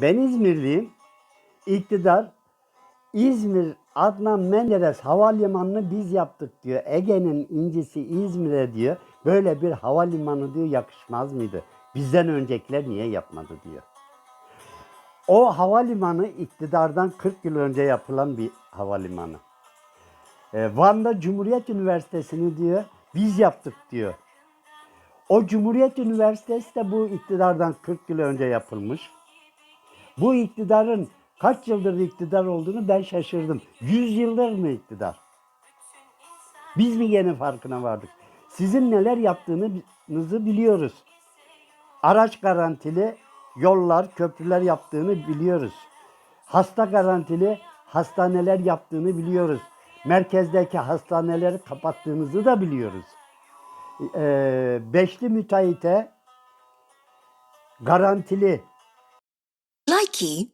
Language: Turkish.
Ben İzmirliyim. İktidar İzmir Adnan Menderes havalimanını biz yaptık diyor. Ege'nin incisi İzmir'e diyor. Böyle bir havalimanı diyor yakışmaz mıydı? Bizden öncekiler niye yapmadı diyor. O havalimanı iktidardan 40 yıl önce yapılan bir havalimanı. E, Van'da Cumhuriyet Üniversitesi'ni diyor biz yaptık diyor. O Cumhuriyet Üniversitesi de bu iktidardan 40 yıl önce yapılmış. Bu iktidarın kaç yıldır iktidar olduğunu ben şaşırdım. 100 yıldır mı iktidar? Biz mi gene farkına vardık? Sizin neler yaptığınızı biliyoruz. Araç garantili yollar, köprüler yaptığını biliyoruz. Hasta garantili hastaneler yaptığını biliyoruz. Merkezdeki hastaneleri kapattığınızı da biliyoruz. Ee, beşli müteahhite garantili lucky